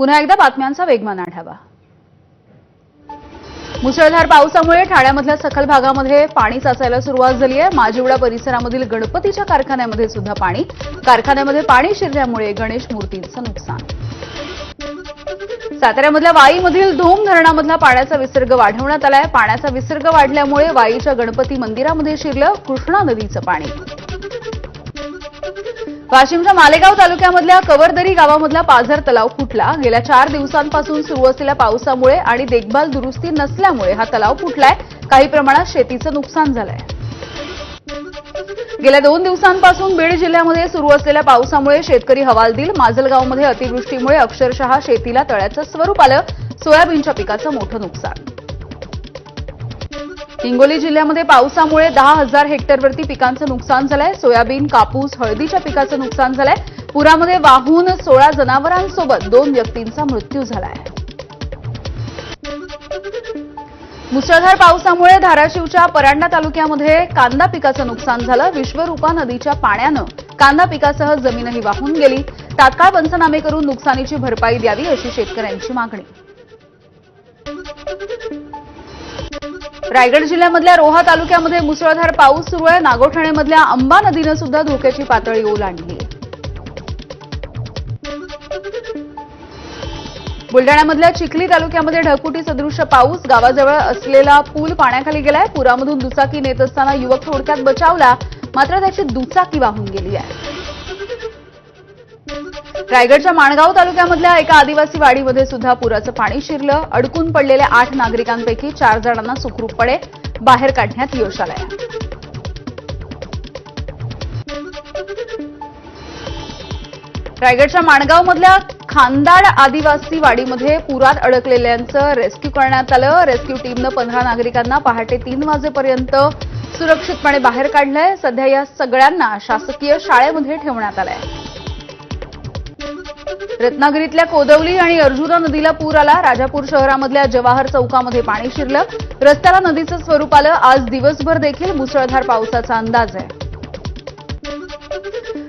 पुन्हा एकदा बातम्यांचा वेगवान आढावा मुसळधार पावसामुळे ठाण्यामधल्या सखल भागामध्ये पाणी साचायला सुरुवात झाली आहे माजिवडा परिसरामधील गणपतीच्या कारखान्यामध्ये सुद्धा पाणी. कारखान्यामध्ये पाणी शिरल्यामुळे गणेश मूर्तींचं नुकसान. साताऱ्यामधल्या वाईमधील धोम धरणामधला पाण्याचा विसर्ग वाढवण्यात आलाय. पाण्याचा विसर्ग वाढल्यामुळे वाईच्या गणपती मंदिरामध्ये शिरलं कृष्णा नदीचं पाणी. वाशिमच्या मालेगाव तालुक्यामधल्या कवरदरी गावामधला पाझर तलाव फुटला. गेल्या चार दिवसांपासून सुरू असलेल्या पावसामुळे आणि देखभाल दुरुस्ती नसल्यामुळे हा तलाव फुटलाय. काही प्रमाणात शेतीचं नुकसान झालंय. गेल्या दोन दिवसांपासून बीड जिल्ह्यामध्ये सुरू असलेल्या पावसामुळे शेतकरी हवालदिल. माजलगावमध्ये अतिवृष्टीमुळे अक्षरशः शेतीला तळ्याचं स्वरूप आलं. सोयाबीनच्या पिकाचं मोठं नुकसान. हिंगोली जिल्ह्यामध्ये पावसामुळे दहा हजार हेक्टरवरती पिकांचं नुकसान झालंय. सोयाबीन कापूस हळदीच्या पिकाचं नुकसान झालंय. पुरामध्ये वाहून सोळा जनावरांसोबत दोन व्यक्तींचा मृत्यू झालाय. मुसळधार पावसामुळे धाराशिवच्या परांडा तालुक्यामध्ये कांदा पिकाचं नुकसान झालं. विश्वरूपा नदीच्या पाण्यानं कांदा पिकासह जमीनही वाहून गेली. तात्काळ पंचनामे करून नुकसानीची भरपाई द्यावी अशी शेतकऱ्यांची मागणी. रायगड जिल्ह्यामधल्या रोहा तालुक्यामध्ये मुसळधार पाऊस सुरू आहे. नागोठाणेमधल्या अंबा नदीनं सुद्धा धोक्याची पातळी ओलांडली. बुलडाण्यामधल्या चिखली तालुक्यामध्ये ढगफुटी सदृश्य पाऊस गावाजवळ असलेला पूल पाण्याखाली गेलाय. पुरामधून दुचाकी नेत असताना युवक थोडक्यात बचावला मात्र त्याची दुचाकी वाहून गेली आहे. रायगडच्या माणगाव तालुक्यामधल्या एका आदिवासी वाडीमध्ये सुद्धा पुराचं पाणी शिरलं. अडकून पडलेल्या आठ नागरिकांपैकी चार जणांना सुखरूपपणे बाहेर काढण्यात यश आलंय. रायगडच्या माणगावमधल्या खानदाड आदिवासी वाडीमध्ये पुरात अडकलेल्यांचं रेस्क्यू करण्यात आलं. रेस्क्यू टीमनं पंधरा नागरिकांना पहाटे तीन वाजेपर्यंत सुरक्षितपणे बाहेर काढलंय. सध्या या सगळ्यांना शासकीय शाळेमध्ये ठेवण्यात आलंय. रत्नागिरीतल्या कोदवली आणि अर्जुना नदीला पूर आला. राजापूर शहरामधल्या जवाहर चौकामध्ये पाणी शिरलं. रस्त्याला नदीचं स्वरूप आलं. आज दिवसभर देखील मुसळधार पावसाचा अंदाज आहे.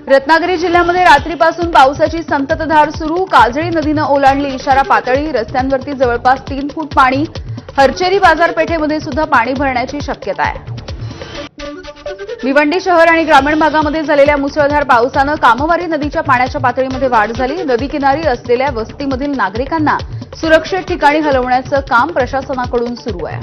रत्नागिरी जिल्ह्यामध्ये रात्रीपासून पावसाची संततधार सुरू. काजळी नदीनं ओलांडली इशारा पातळी. रस्त्यांवरती जवळपास तीन फूट पाणी. हरचेरी बाजारपेठेमध्ये सुद्धा पाणी भरण्याची शक्यता आहे. भिवंडी शहर आणि ग्रामीण भागामध्ये झालेल्या मुसळधार पावसानं कामवारी नदीच्या पाण्याच्या पातळीमध्ये वाढ झाली. नदी किनारी असलेल्या वस्तीमधील नागरिकांना सुरक्षित ठिकाणी हलवण्याचं काम प्रशासनाकडून सुरू आहे.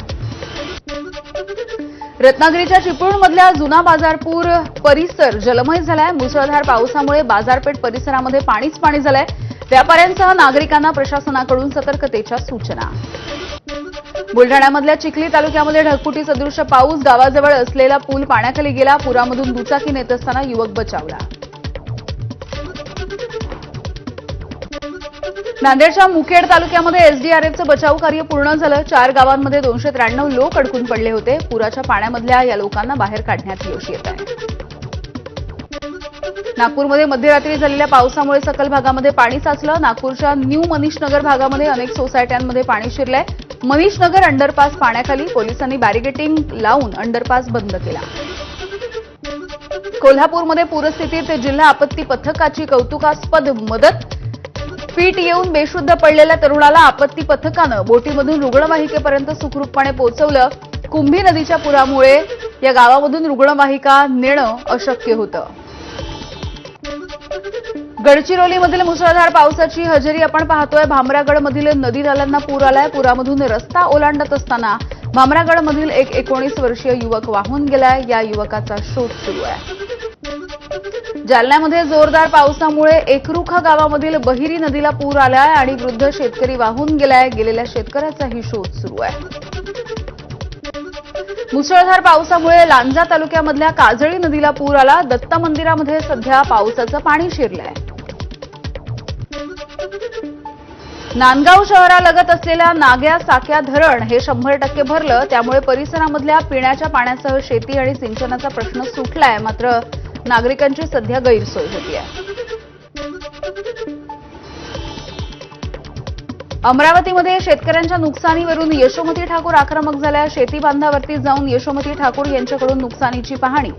रत्नागिरीच्या चिपळूणमधल्या जुना बाजारपूर परिसर जलमय झालाय. मुसळधार पावसामुळे बाजारपेठ परिसरामध्ये पाणीच पाणी झालंय. व्यापाऱ्यांसह नागरिकांना प्रशासनाकडून सतर्कतेच्या सूचना. बुलढाण्यामधल्या चिखली तालुक्यामध्ये ढगफुटी सदृश्य पाऊस गावाजवळ असलेला पूल पाण्याखाली गेला. पुरामधून दुचाकी नेत असताना युवक बचावला. नांदेडच्या मुखेड तालुक्यामध्ये एसडीआरएफचं बचाव कार्य पूर्ण झालं. चार गावांमध्ये दोनशे त्र्याण्णव लोक अडकून पडले होते. पुराच्या पाण्यामधल्या या लोकांना बाहेर काढण्यात यश येत आहे. नागपूरमध्ये मध्यरात्री झालेल्या पावसामुळे सकल भागामध्ये पाणी साचलं. नागपूरच्या न्यू मनीष नगर भागामध्ये अनेक सोसायट्यांमध्ये पाणी शिरलंय. मनीषनगर अंडरपास पाण्याखाली पोलिसांनी बॅरिगेटिंग लावून अंडरपास बंद केला. कोल्हापूरमध्ये पूरस्थितीत जिल्हा आपत्ती पथकाची कौतुकास्पद मदत. पीठ येऊन बेशुद्ध पडलेल्या तरुणाला आपत्ती पथकानं बोटीमधून रुग्णवाहिकेपर्यंत सुखरूपपणे पोहोचवलं. कुंभी नदीच्या पुरामुळे या गावामधून रुग्णवाहिका नेणं अशक्य होतं. गडचिरोलीमधील मुसळधार पावसाची हजेरी आपण पाहतोय. भामरागडमधील नदी नाल्यांना पूर आलाय. पुरामधून रस्ता ओलांडत असताना भामरागडमधील एक एकोणीस वर्षीय युवक वाहून गेलाय. या युवकाचा शोध सुरू आहे. जालन्यामध्ये जोरदार पावसामुळे एकरुखा गावामधील बहिरी नदीला पूर आलाय आणि वृद्ध शेतकरी वाहून गेलाय. गेलेल्या शेतकऱ्याचाही शोध सुरू आहे. मुसळधार पावसामुळे लांजा तालुक्यामधल्या काजळी नदीला पूर आला. दत्त मंदिरामध्ये सध्या पावसाचं पाणी शिरलंय. नांदगाव शहरालगत असलेल्या नाग्या साक्या धरण हे शंभर टक्के भरलं त्यामुळे परिसरामधल्या पिण्याच्या पाण्यासह शेती आणि सिंचनाचा प्रश्न सुटलाय. मात्र नागरिकांची सध्या गैरसोय होतीये. अमरावतीमध्ये शेतकऱ्यांच्या नुकसानीवरून यशोमती ठाकूर आक्रमक झाल्या. शेती बांधावरती जाऊन यशोमती ठाकूर यांच्याकडून नुकसानीची पाहणी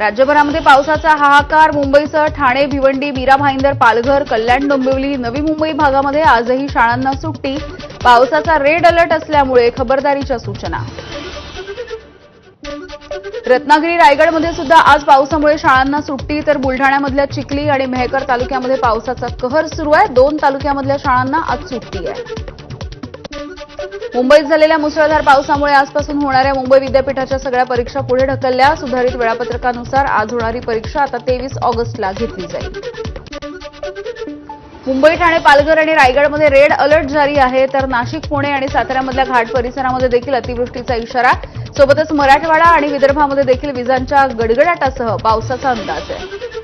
राज्यभरामध्ये पावसाचा हाहाकार. मुंबईसह ठाणे भिवंडी मीरा भाईंदर पालघर कल्याण डोंबिवली नवी मुंबई भागामध्ये आजही शाळांना सुट्टी. पावसाचा रेड अलर्ट असल्यामुळे खबरदारीच्या सूचना. रत्नागिरी रायगडमध्ये सुद्धा आज पावसामुळे शाळांना सुट्टी. तर बुलढाण्यामधल्या चिखली आणि मेहकर तालुक्यामध्ये पावसाचा कहर सुरू आहे. दोन तालुक्यामधल्या शाळांना आज सुट्टी आहे. मुंबईत झालेल्या मुसळधार पावसामुळे आजपासून होणाऱ्या मुंबई विद्यापीठाच्या सगळ्या परीक्षा पुढे ढकलल्या. सुधारित वेळापत्रकानुसार आज होणारी परीक्षा आता तेवीस ऑगस्टला घेतली जाईल. मुंबई ठाणे पालघर आणि रायगडमध्ये रेड अलर्ट जारी आहे. तर नाशिक पुणे आणि साताऱ्यामधल्या घाट परिसरामध्ये देखील अतिवृष्टीचा इशारा. सोबतच मराठवाडा आणि विदर्भामध्ये देखील विजांच्या गडगडाटासह पावसाचा अंदाज आहे.